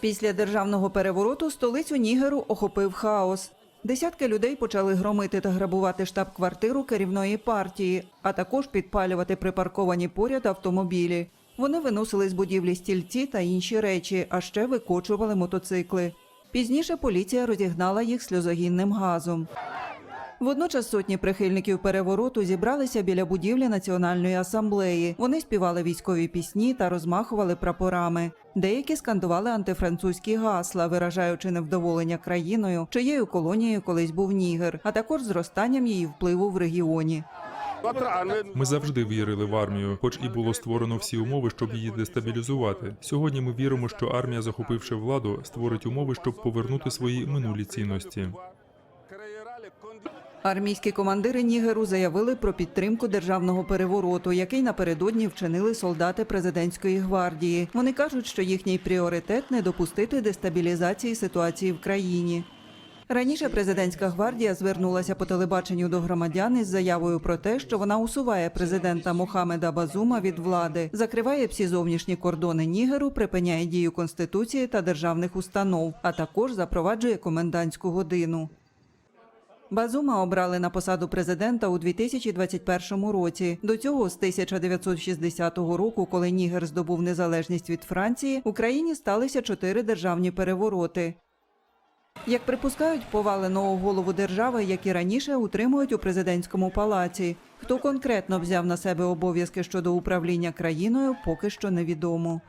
Після державного перевороту столицю Нігеру охопив хаос. Десятки людей почали громити та грабувати штаб-квартиру керівної партії, а також підпалювати припарковані поряд автомобілі. Вони виносили з будівлі стільці та інші речі, а ще викочували мотоцикли. Пізніше поліція розігнала їх сльозогінним газом. Водночас сотні прихильників перевороту зібралися біля будівлі Національної асамблеї. Вони співали військові пісні та розмахували прапорами. Деякі скандували антифранцузькі гасла, виражаючи невдоволення країною, чиєю колонією колись був Нігер, а також зростанням її впливу в регіоні. Ми завжди вірили в армію, хоч і було створено всі умови, щоб її дестабілізувати. Сьогодні ми віримо, що армія, захопивши владу, створить умови, щоб повернути свої минулі цінності. Армійські командири Нігеру заявили про підтримку державного перевороту, який напередодні вчинили солдати президентської гвардії. Вони кажуть, що їхній пріоритет не допустити дестабілізації ситуації в країні. Раніше президентська гвардія звернулася по телебаченню до громадян із заявою про те, що вона усуває президента Мохамеда Базума від влади, закриває всі зовнішні кордони Нігеру, припиняє дію конституції та державних установ, а також запроваджує комендантську годину. Базума обрали на посаду президента у 2021 році. До цього з 1960 року, коли Нігер здобув незалежність від Франції, Україні сталися чотири державні перевороти. Як припускають, поваленого голову держави, як і раніше, утримують у президентському палаці. Хто конкретно взяв на себе обов'язки щодо управління країною, поки що невідомо.